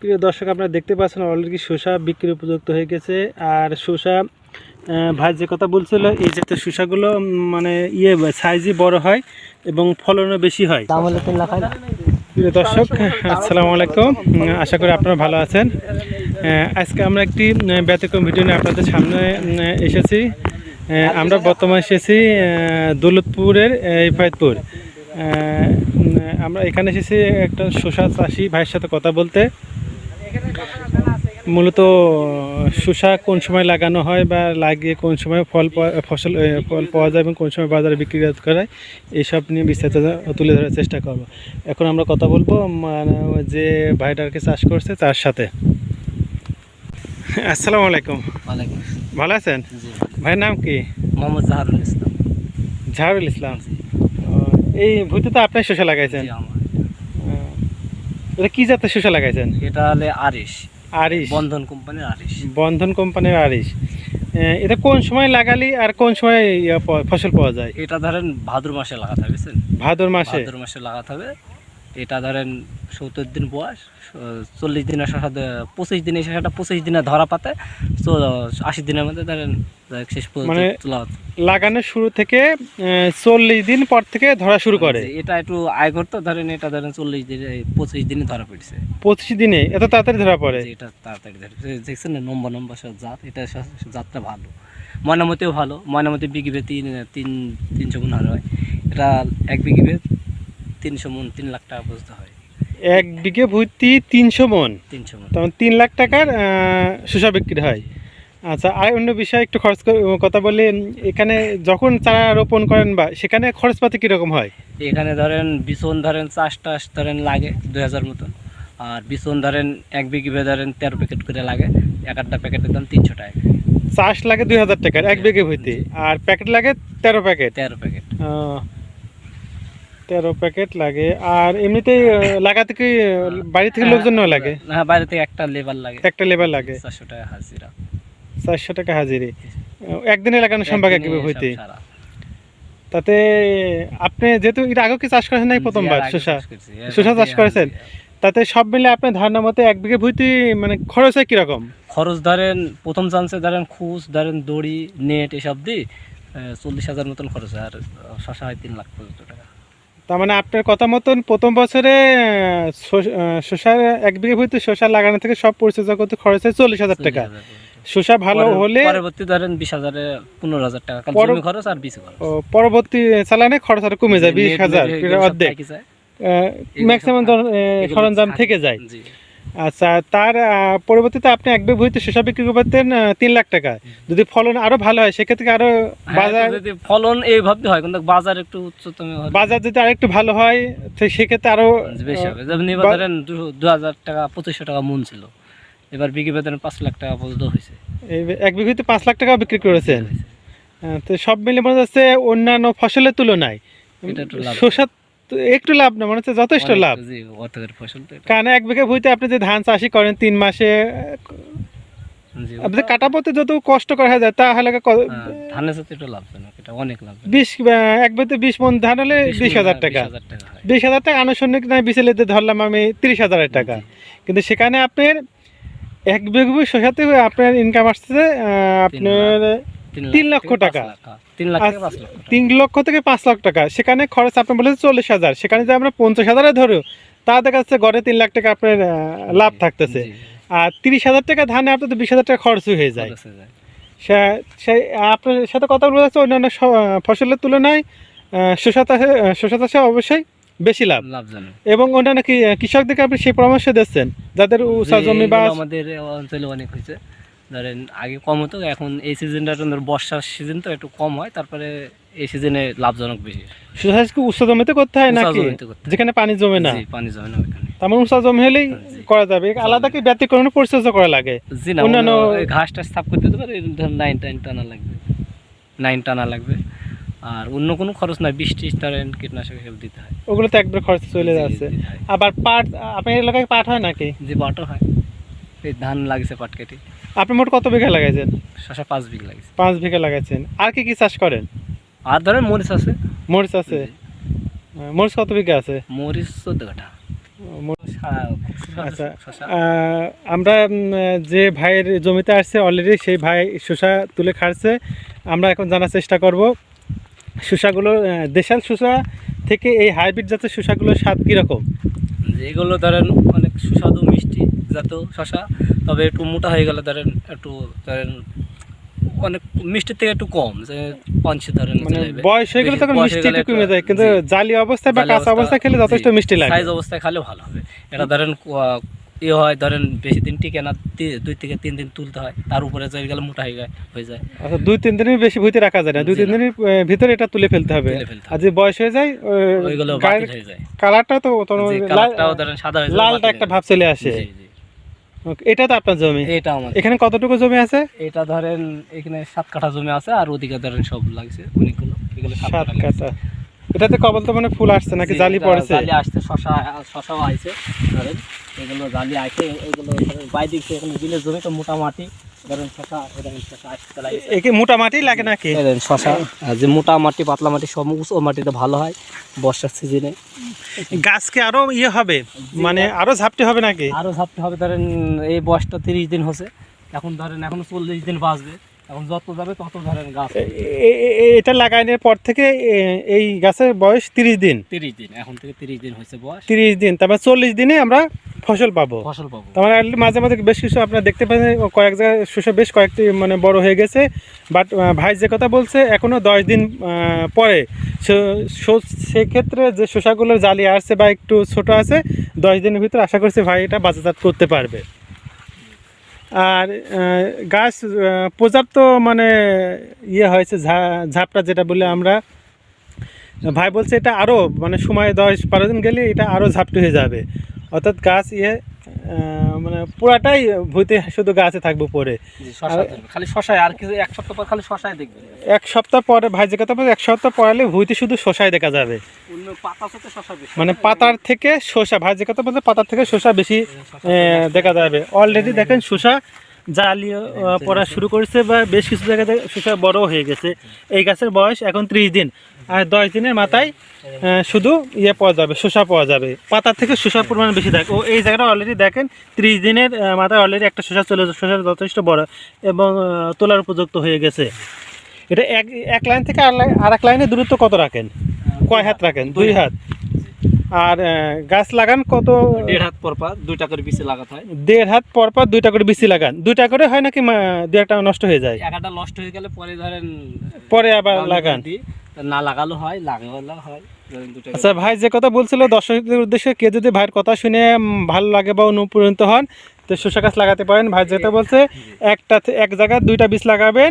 প্রিয় দর্শক আপনারা দেখতে পাচ্ছেন অলরেডি শসা বিক্রির উপযুক্ত হয়ে গেছে। আর শসা ভাই যে কথা বলছিল এই জাতীয় শসাগুলো মানে ইয়ে সাইজই বড় হয় এবং ফলনও বেশি হয়। প্রিয় দর্শক আসসালামু আলাইকুম। আশা করি আপনারা ভালো আছেন। আজকে আমরা একটি ব্যতিক্রম ভিডিও নিয়ে আপনাদের সামনে এসেছি। আমরা বর্তমানে এসেছি দৌলতপুরের ইফায়তপুর। আমরা এখানে এসেছি একটা শসা চাষি ভাইয়ের সাথে কথা বলতে। মূলত শসা কোন সময় লাগানো হয় বা লাগিয়ে কোন সময় ফল পাওয়া- ফসল ফল পাওয়া যায় এবং কোন সময় বাজারে বিক্রি করা হয় এইসব নিয়ে বিস্তারিত তুলে ধরার চেষ্টা করব। এখন আমরা কথা বলব মানে যে ভাইটারকে চাষ করছে তার সাথে। আসসালামু আলাইকুম। ওয়ালাইকুম ভালো আছেন? ভাইয়ের নাম কি? মোহাম্মদ জাহারুল ইসলাম। ঝাড়ুল ইসলাম। এই ভুইতে তো আপনি শসা লাগাইছেন। এটা কি জাতের শসা লাগাইছেন? এটা হলে আরিশ। আরিশ? বন্ধন কোম্পানির আরিশ। বন্ধন কোম্পানির আরিশ। এটা কোন সময় লাগালি আর কোন সময় ফসল পাওয়া যায়? এটা ধরেন ভাদ্র মাসে লাগাতে হবে ভাদর মাসে? ভাদ্র মাসে লাগাতে হবে। এটা ধরেন সত্তর দিন বয়স চল্লিশ দিনের শশা পঁচিশ দিনে শশাটা পঁচিশ দিনে ধরা পাতে তো আশি দিনের মধ্যে ধরেন শেষ পর্যন্ত মানে লাগানোর শুরু থেকে চল্লিশ দিন পর থেকে ধরা শুরু করে? এটা একটু আয় করতো ধরেন এটা ধরেন চল্লিশ দিনে পঁচিশ দিনে ধরা পড়ছে। পঁচিশ দিনে? এত তাড়াতাড়ি ধরা পড়ে? এটা তাড়াতাড়ি ধরে। দেখছেন না নম্বর নম্বর সব জাত এটা জাতটা ভালো। ময়নামতিও ভালো ময়নামতি বিঘিবে তিন তিন তিনশো হার হয়। এটা এক বিঘিবে তিনশো মন তিন লাখ টাকা পর্যন্ত হয়। এক বিঘে ভর্তি তিনশো মন? তিনশো মন। তখন তিন লাখ টাকার শসা বিক্রি হয়। আচ্ছা আর অন্য বিষয়ে একটু খরচ কথা বলি এখানে যখন চারা রোপণ করেন বা সেখানে খরচপাতি কীরকম হয়? এখানে ধরেন বিছন ধরেন চাষ টাস ধরেন লাগে দুই হাজার মতন। আর বিছন ধরেন এক বিঘিবে ধরেন তেরো প্যাকেট করে লাগে। এক একটা প্যাকেটের দাম তিনশো টাকা। চাষ লাগে দুই হাজার টাকার এক বিঘে ভর্তি। আর প্যাকেট লাগে তেরো প্যাকেট। তেরো প্যাকেট। তেরো প্যাকেট লাগে। আর এমনিতেই লাগাতে কি বাড়ি থেকে লোকজন নেওয়া লাগে? হ্যাঁ বাইরে থেকে একটা লেবার লাগে। একটা লেবার লাগে? চারশো টাকা হাজিরা। চারশো টাকা হাজিরি। একদিনে লাগানো সম্ভব একবার হইতে? তাতে আপনি যেহেতু এটা আগে কি চাষ করেছেন নাই প্রথমবার? শসা? চাষ শসা চাষ করেছেন? তাতে সব মিলে আপনার ধারণা মতে এক বিঘে ভুইতে মানে খরচ হয় কীরকম? খরচ ধরেন প্রথম চান্সে ধরেন খুশ ধরেন দড়ি নেট এসব দিই চল্লিশ হাজার মতন খরচ হয় আর শশা হয় তিন লাখ পর্যন্ত টাকা। তার মানে আপনার কথা মতন প্রথম বছরে শসা এক বিঘে ভূমিতে শসা লাগানো থেকে সব পরিচর্যা করতে খরচ হয় চল্লিশ হাজার টাকা। 40,000 শসা ভালো হলে পরবর্তী ধরেন বিশ হাজারে পনেরো হাজার টাকা খরচ আর বিশ খরচ। পরবর্তী চালানে খরচ আর কমে যায় বিশ হাজার অর্ধেক। ম্যাক্সিমাম সরঞ্জাম থেকে যায়। আচ্ছা তার পরবর্তীতে আপনি এক বিঘে ভুইতে শসা বিক্রি করতেন তিন লাখ টাকা। যদি ফলন আরও ভালো হয় সেক্ষেত্রে আরও হ্যাঁ, বাজার যদি ফলন এইভাবে হয় কিন্তু বাজার একটু উচ্চতম বাজার যদি আরেকটু ভালো হয় তো সেক্ষেত্রে আরও বেশি হবে। যেমন ধরেন দু- হাজার টাকা পঁচিশশো টাকা মন ছিল। এবার বিঘি বেতন পাঁচ লাখ টাকা পর্যন্ত হয়েছে। এই এক বিঘিতে পাঁচ লাখ টাকা বিক্রি করেছেন। তো সব মিলে মনে হচ্ছে অন্যান্য ফসলের তুলনায় এটা একটু লাভ। শসা তো একটু লাভ না মনে হচ্ছে যথেষ্ট লাভ। কারণ এক বিঘা ভুইতে আপনি যে ধান চাষি করেন তিন মাসে আপনি কাটা পথে যত কষ্ট করা যায় হ্যাঁ, ধানের সাথে একটু লাভজনক এটা অনেক লাভজনক বিশ এক বিশ মন ধান হলে বিশ হাজার টাকা। বিশ হাজার টাকা আনুষঙ্গিক নাই বিচেলিতে ধরলাম আমি তিরিশ হাজারের টাকা। কিন্তু সেখানে আপনার এক বিঘা আপনার ইনকাম আসছে আপনার তিন লক্ষ টাকা। হ্যাঁ, তিন লক্ষ। থেকে পাঁচ লাখ টাকা। সেখানে খরচ আপনি বলেছেন চল্লিশ হাজার। সেখানে যে আমরা পঞ্চাশ হাজারে ধরো তা দেখা যাচ্ছে গড়ে তিন লাখ টাকা আপনার লাভ থাকতেছে। আর তিরিশ হাজার টাকা ধানে আপনার তো বিশ হাজার টাকা খরচ হয়ে যায়। সে- আপনার সাথে কথা বলা যাচ্ছে অন্যান্য ফসলের তুলনায় শসা চাষে শসা চাষে অবশ্যই বেশি লাভ। লাভজনক। এবং অন্যান্য কৃষকদেরকে আপনি সেই পরামর্শ দিচ্ছেন যাদের উষা জমি বা আমাদের অঞ্চলে অনেক হয়েছে। ধরেন আগে কম হতো এখন এই সিজনটা বর্ষার সিজন তো একটু কম হয় তারপরে এই সিজনে লাভজনক বেশি। শসা চাষ কি উষা জমিতে করতে হয় নাকি? করতে হয়। যেখানে পানি জমে না? পানি জমে না জমি হলেই করা যাবে। আলাদা কি ব্যতিক্রম পরিচর্যা করা লাগে? জি না অন্যান্য- ঘাস টাস সাফ করে পারে নাইন টাইন টানা লাগবে। নাইন টানা লাগবে। আর অন্য কোনো খরচ নাই বৃষ্টি ধরেন কীটনাশক দিতে হয়। ওগুলো তো একবার খরচ চলে যাচ্ছে। আবার পাট আপনার এলাকায় পাট হয় নাকি? যে পাটও হয়। এই ধান লাগছে পাট কেটে। আপনি মোট কত বিঘা লাগাইছেন? শশা পাঁচ বিঘা লাগছে পাঁচ বিঘা লাগাইছেন। আর কি কি চাষ করেন? আর ধরেন মরিচ আছে। মরিচ আছে? মরিচ কত বিঘা আছে? মরিচ চোদ্দ কাঠা। মরিচ আচ্ছা আমরা যে ভাইয়ের জমিতে আসছে অলরেডি সেই ভাই শসা তুলে খাচ্ছে আমরা এখন জানার চেষ্টা করব শসাগুলো দেশাল শসা থেকে এই হাইব্রিড জাতের শসাগুলোর স্বাদ কীরকম? যে এগুলো ধরেন অনেক সুস্বাদু জাতীয় শশা। তবে একটু মোটা হয়ে গেলে ধরেন একটু ধরেন অনেক মিষ্টির থেকে একটু কম যে পঞ্চে ধরেন মানে বয়স হয়ে গেলে তখন মিষ্টি একটু কমে যায় কিন্তু জালি অবস্থায় বা কাঁচা অবস্থায় খেলে যথেষ্ট মিষ্টি লাগে। সাইজ অবস্থায় খেলে ভালো হবে। এটা ধরেন ক- ইয়ে হয় ধরেন বেশি দিন টিকে না দুই থেকে তিন দিন তুলতে হয় তার উপরে যাই গেলে মোটা হয়ে যায় হয়ে যায়। আচ্ছা দুই তিন দিনের বেশি ভুইতে রাখা যায় না দুই তিন। দিনের ভিতরে এটা তুলে ফেলতে হবে। আর যে বয়স হয়ে যায় ওইগুলো হয়ে যায়। কালারটা তো কালারটাও ধরেন সাদা হয়ে যায় লালটা একটা ভাব চলে আসে। এটা তো আপনার জমি? এটা আমার এখানে কতটুকু জমি আছে? এটা ধরেন এখানে সাত কাঠা জমি আছে আর ওদিকে ধরেন সব লাগছে অনেকগুলো। এগুলো সাত কাঠা এটাতে কবল তো মানে ফুল আসছে নাকি? জালি পড়েছে? জালি আসছে শশা শশাও আইছে ধরেন। এগুলো জালি আইছে এগুলো বাইরে এখানে বিলের জমি তো মোটামাটি। ধরেন শশা এরকম শশা আসতে লাগিয়েছে একে মোটা মাটি লাগে নাকি? শশা আর যে মোটা মাটি পাতলা মাটি সব উঁচু মাটিতে ভালো হয় বর্ষার সিজনে গাছকে আরও ইয়ে হবে? মানে আরও ঝাপটি হবে নাকি? আরও হবে ধরেন এই বয়সটা তিরিশ দিন হচ্ছে। এখন ধরেন এখন চল্লিশ দিন বাঁচবে। এখন যত যাবে তত ধরেন গাছ এটা লাগানোর পর থেকে এই গাছের বয়স তিরিশ দিন। তিরিশ দিন এখন থেকে তিরিশ দিন হয়েছে বয়স। তিরিশ দিন তারপর চল্লিশ দিনে আমরা ফসল পাবো। ফসল পাবো। তার মানে মাঝে মাঝে বেশ কিছু আপনারা দেখতে পাচ্ছেন কয়েক জায়গায় শস্য বেশ কয়েকটি মানে বড় হয়ে গেছে। বাট ভাই যে কথা বলছে এখনও দশ দিন পরে। সেক্ষেত্রে যে শসাগুলোর জালি আসছে বা একটু ছোট আছে দশ দিনের ভিতরে আশা করছি ভাই এটা বাজারজাত করতে পারবে। আর গাছ পর্যাপ্ত মানে ইয়ে হয়েছে ঝা- ঝাপটা যেটা বলে আমরা। ভাই বলছে এটা আরও মানে সময় দশ বারো দিন গেলে এটা আরও ঝাপটি হয়ে যাবে। অর্থাৎ গাছ ইয়ে মানে পুরাটাই ভুইতে শুধু গাছে থাকব পরে শশা। খালি শশায় আর কিছু এক সপ্তাহ পর খালি শশায় দেখবেন। এক সপ্তাহ পরে ভাই যে কথা এক সপ্তাহ পরালে ভুইতে শুধু শসাই দেখা যাবে। মানে পাতার থেকে শসা ভাই যে কথা বলছে পাতার থেকে শসা বেশি দেখা যাবে। অলরেডি দেখেন শসা জালি পড়া শুরু করেছে বা বেশ কিছু জায়গাতে শসা বড় হয়ে গেছে। এই গাছের বয়স এখন ত্রিশ দিন। আর দশ দিনের মাথায় শুধু ইয়ে পাওয়া যাবে শোষা পাওয়া যাবে। পাতার থেকে শোষার পরিমাণ বেশি থাকে ও এই জায়গাটা অলরেডি দেখেন ত্রিশ দিনের মাথায় অলরেডি একটা শসা চলে শসা যথেষ্ট বড় এবং তোলার উপযুক্ত হয়ে গেছে। এটা এক এক লাইন থেকে আর লাইন- আর এক লাইনের দূরত্ব কত রাখেন? কয় হাত রাখেন? দুই হাত। আর গাছ লাগান কত? দেড় হাত পর পর দুইটা করে বিচে লাগাতে হয়। দেড় হাত পর পর দুইটা করে বিসি লাগান। দুইটা করে হয় নাকি মা- দু একটা নষ্ট হয়ে যায়? একটা নষ্ট হয়ে গেলে পরে ধরেন পরে আবার লাগান। দিই। না লাগালো হয় লাগালো হয় আচ্ছা ভাই যে কথা বলছিল দর্শকদের উদ্দেশ্যে কে যদি ভাইয়ের কথা শুনে ভালো লাগে বা অনুপ্রাণিত হন তো শসা গাছ লাগাতে পারেন। ভাই যেটা বলছে একটা এক জায়গায় দুইটা বীজ লাগাবেন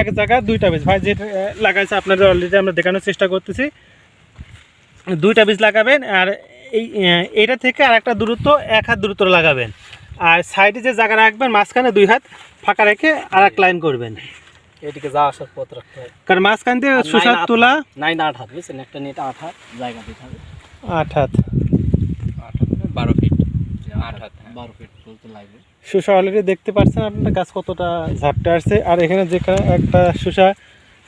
এক জায়গায় দুইটা বীজ। ভাই যেটা লাগাইছে আপনাদের অলরেডি আমরা দেখানোর চেষ্টা করতেছি। দুইটা বীজ লাগাবেন আর এই এটা থেকে আর একটা দূরত্ব এক হাত দূরত্ব লাগাবেন। আর সাইডে যে জায়গা রাখবেন মাঝখানে দুই হাত ফাঁকা রেখে আর এক লাইন করবেন। এদিকে যাওয়া আসার পথ রাখতে হয়। কারণ মাঝখান দিয়ে আট তোলা। nine আট হাত বুঝছেন? একটা নেট আট হাত জায়গা দিতে হবে। আট হাত। বারো ফিট। আট হাত বারো ফিট বলতে লাগবে। শসা অলরেডি দেখতে পাচ্ছেন আপনার গাছ কতটা ঝাপটে আসছে। আর এখানে যেখানে একটা শসা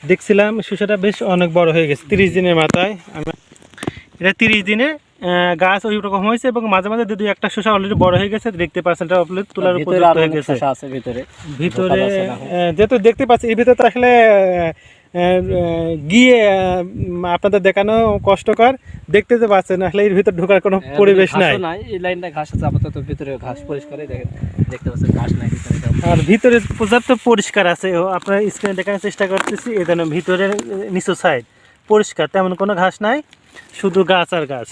দেখছিলাম শসাটা বেশ অনেক বড় হয়ে গেছে তিরিশ দিনের মাথায়। আমরা এটা তিরিশ দিনে গাছ ওই রকম হয়েছে এবং মাঝে মাঝে দুই একটা শসা অলরেডি বড় হয়ে গেছে দেখতে পাচ্ছেন এটা অলরেডি তোলার ভিতরে উপযুক্ত হয়ে গেছে। আছে ভিতরে। ভিতরে এখন। যেহেতু দেখতে পাচ্ছি এই ভিতরে আসলে গিয়ে আপনাদের দেখানো কষ্টকর দেখতে তো পাচ্ছেন আসলে এর ভিতরে ঢোকার কোনো পরিবেশ নাই। এই লাইনটা ঘাস আছে আপাতত ভিতরে ঘাস পরিষ্কারই দেখেন দেখতে পাচ্ছেন ঘাস নাই আর ভিতরে পর্যাপ্ত পরিষ্কার আছে ও আপনার স্ক্রিনে দেখানোর চেষ্টা করতেছি এই জন্য ভিতরের নিচু সাইড পরিষ্কার তেমন কোনো ঘাস নাই শুধু গাছ আর গাছ।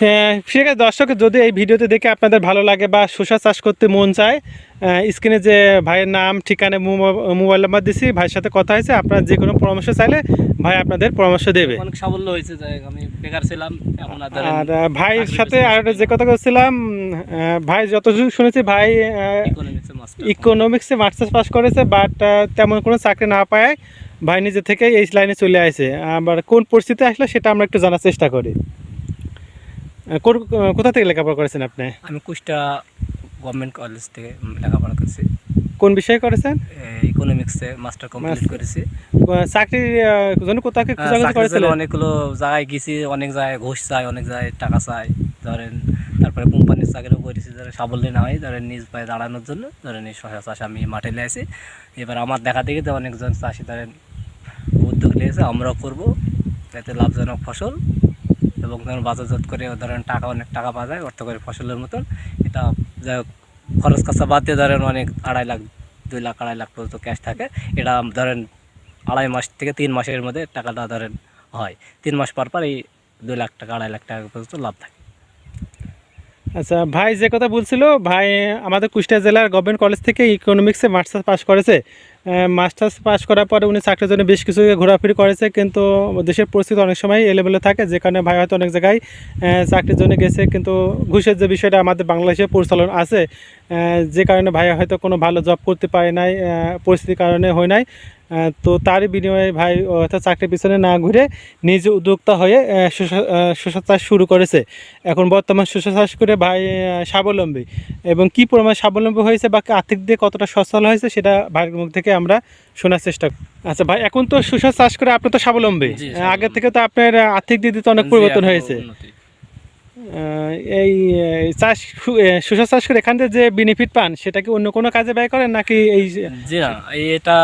হ্যাঁ ঠিক আছে দর্শক যদি এই ভিডিওতে দেখে আপনাদের ভালো লাগে বা শসা চাষ করতে মন চায় স্ক্রিনে যে ভাইয়ের নাম ঠিকানা মোবাইল নাম্বার দিছি ভাইয়ের সাথে কথা হয়েছে আপনার যে কোনো পরামর্শ চাইলে ভাই আপনাদের পরামর্শ দেবে। অনেক সাবল্য হয়েছে আমি বেকার ছিলাম আর ভাইয়ের সাথে আর যে কথা বলছিলাম ভাই যতটুকু শুনেছি ভাই ইকোনমিক্সে মাস্টার ইকোনমিক্সে মাস্টার্স পাস করেছে বাট তেমন কোনো চাকরি না পায় ভাই নিজে থেকে এই লাইনে চলে আসে। আবার কোন পরিস্থিতি আসলে সেটা আমরা একটু জানার চেষ্টা করি। কোথা থেকে লেখাপড়া করেছেন আপনি? আমি কুষ্টা গভর্নমেন্ট কলেজ থেকে লেখাপড়া করেছি। কোন বিষয়ে করেছেন? ইকোনমিক্সে মাস্টার কমপ্লিট করেছি। আহ, চাকরির জন্য হ্যাঁ, খোঁজাখুঁজি করেছিলেন? অনেকগুলো জায়গায় গেছি অনেক জায়গায় ঘুষ চাই অনেক জায়গায় টাকা চাই। ধরেন তারপরে কোম্পানির চাকরিও করেছি ধরেন সাবল্য না হয় ধরেন নিজ পায়ে দাঁড়ানোর জন্য ধরেন এই শশা চাষ আমি মাঠে নিয়ে আসি। এবার আমার দেখা দেখি তো অনেকজন চাষি ধরেন উদ্যোগ নিয়েছে আমরাও করব যাতে লাভজনক ফসল এবং ধরেন বাজারজাত করে ধরেন টাকা অনেক টাকা পাওয়া যায়, অর্থ করে ফসলের মতন। এটা যাই হোক, খরচ খরচা বাদ দিয়ে ধরেন অনেক আড়াই লাখ, দুই লাখ, আড়াই লাখ পর্যন্ত ক্যাশ থাকে। এটা ধরেন আড়াই মাস থেকে তিন মাসের মধ্যে টাকাটা ধরেন হয়। তিন মাস পর পর এই দুই লাখ টাকা, আড়াই লাখ টাকা পর্যন্ত লাভ থাকে। আচ্ছা ভাই যে কথা বলছিল, ভাই আমাদের কুষ্টিয়া জেলার গভর্নমেন্ট কলেজ থেকে ইকোনমিক্সে মাস্টার্স পাস করেছে। মাস্টার্স পাস করার পরে উনি চাকরির জন্য বেশ কিছু ঘোরাফেরি করেছে, কিন্তু দেশের পরিস্থিতি অনেক সময় এলেবেলে থাকে, যে কারণে ভাই হয়তো অনেক জায়গায় চাকরির জন্য গেছে, কিন্তু ঘুষের যে বিষয়টা আমাদের বাংলাদেশে পরিচালন আছে যে কারণে ভাইয়া হয়তো কোনো ভালো জব করতে পারে নাই পরিস্থিতির কারণে হয় নাই। তো তারই বিনিময়ে ভাই অর্থাৎ চাকরির পিছনে না ঘুরে নিজে উদ্যোক্তা হয়ে শসা- চাষ শুরু করেছে। এখন বর্তমান শস্য চাষ করে ভাই স্বাবলম্বী। এবং কি পরিমাণ স্বাবলম্বী হয়েছে বা আর্থিক দিয়ে কতটা সচ্ছল হয়েছে সেটা ভাইয়ের মুখ থেকে আমরা শোনার চেষ্টা করি আচ্ছা ভাই এখন তো শস্য চাষ করে আপনি তো স্বাবলম্বী। আগের থেকে তো আপনার আর্থিক দিক দিয়ে তো অনেক পরিবর্তন হয়েছে। এই চাষ শু- চাষ করে এখান থেকে যে বেনিফিট পান সেটা কি অন্য কোনো কাজে ব্যয় করেন নাকি এই জি না এটা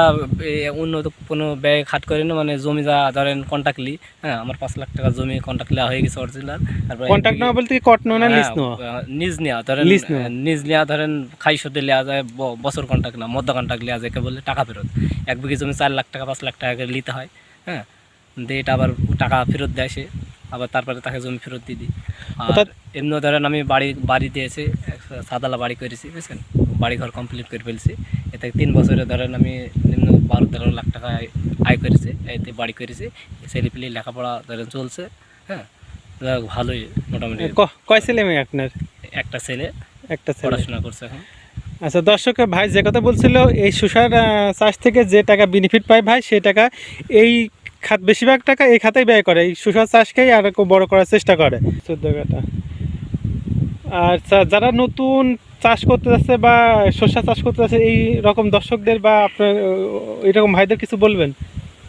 উন্নত কোনো ব্যয় খাট করে না মানে জমি যা ধরেন কন্ট্যাক্টলি হ্যাঁ আমার পাঁচ লাখ টাকা জমি কন্ট্যাক্ট নেওয়া হয়ে গেছে অরিজিনাল তারপরে কন্ট্যাক্ট নেওয়া বলতে কি কটন না নেওয়া? হ্যাঁ, নিজ নেওয়া ধরেন লিজ নিজ নেওয়া ধরেন খাই সদে নেওয়া যায় বছর কন্ট্যাক্ট না মধ্য কন্ট্যাক্ট নেওয়া যায় বলে টাকা ফেরত। এক বিঘে জমি চার লাখ টাকা পাঁচ লাখ টাকা করে নিতে হয় হ্যাঁ দিয়ে এটা আবার টাকা ফেরত দেয় সে আবার তারপরে তাকে জমি ফেরত দিয়ে দিই। আর অর্থাৎ- এমনি ধরেন আমি বাড়ি বাড়ি দিয়েছি সাদালা বাড়ি করেছি বুঝছেন? বাড়ি ঘর কমপ্লিট করে ফেলছি। এতে তিন বছরে ধরেন আমি নিম্ন বারো তেরো লাখ টাকা আয়- করেছি এতে বাড়ি করেছি। ছেলেপিলি লেখাপড়া ধরেন চলছে হ্যাঁ? ভালোই মোটামুটি। কয় ছেলে মেয়ে আপনার? একটা ছেলে একটা পড়াশোনা করছে এখন। আচ্ছা দর্শক ভাই যে কথা বলছিল এই সুসার চাষ থেকে যে টাকা বেনিফিট পায় ভাই সেই টাকা এই খাত বেশিরভাগ টাকা এই খাতেই ব্যয় করে। এই সুসার চাষকেই আর বড় করার চেষ্টা করে। চোদ্দ কাটা আর যারা নতুন চাষ করতে যাচ্ছে বা শস্য চাষ করতে যাচ্ছে এই রকম দর্শকদের বা আপনার এরকম ভাইদের কিছু বলবেন?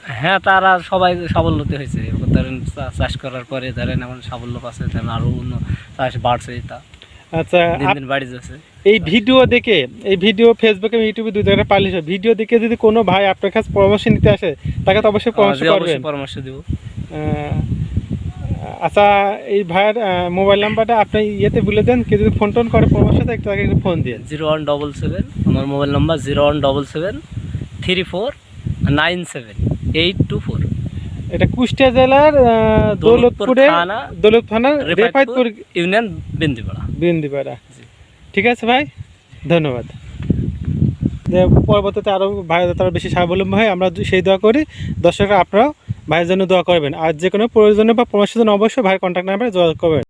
হ্যাঁ তারা সবাই সাবল্যতি হয়েছে। ধরেন চাষ করার পরে ধরেন এমন সাবল্য পাচ্ছে ধরেন আরও অন্য চাষ বাড়ছে তা। আচ্ছা দিন আপ- দিন বাড়ি যাচ্ছে। এই ভিডিও দেখে এই ভিডিও ফেসবুকে ইউটিউবে দুই জায়গায় পাবলিশ হয়। ভিডিও দেখে যদি কোনো ভাই আপনার কাছে পরামর্শ নিতে আসে তাকে তো অবশ্যই পরামর্শ করবেন। পরামর্শ দিব। আচ্ছা এই ভাইয়ের মোবাইল নাম্বারটা আপনি ইয়েতে বলে দেন কেউ যদি ফোন টোন করে পরামর্শ দেয় তাকে একটু ফোন দিয়ে। জিরো ওয়ান ডবল সেভেন আমার mobile number zero one double seven three four nine seven eight two four এটা কুষ্টিয়া জেলার দৌলতপুর দৌলত থানা রেফায়তপুর ইউনিয়ন বিন্দিপাড়া। বিন্দিপাড়া। ঠিক আছে ভাই? ধন্যবাদ। পরবর্তীতে আরও ভাই তারা বেশি স্বাবলম্বী হয় আমরা সেই দোয়া করি। দর্শকরা, আপনারাও ভাইয়ের জন্য দোয়া করবেন। আর যে কোনো প্রয়োজনে বা পরামর্শের জন্য অবশ্যই ভাইয়ের কন্ট্যাক্ট নাম্বারে যোগাযোগ করবেন।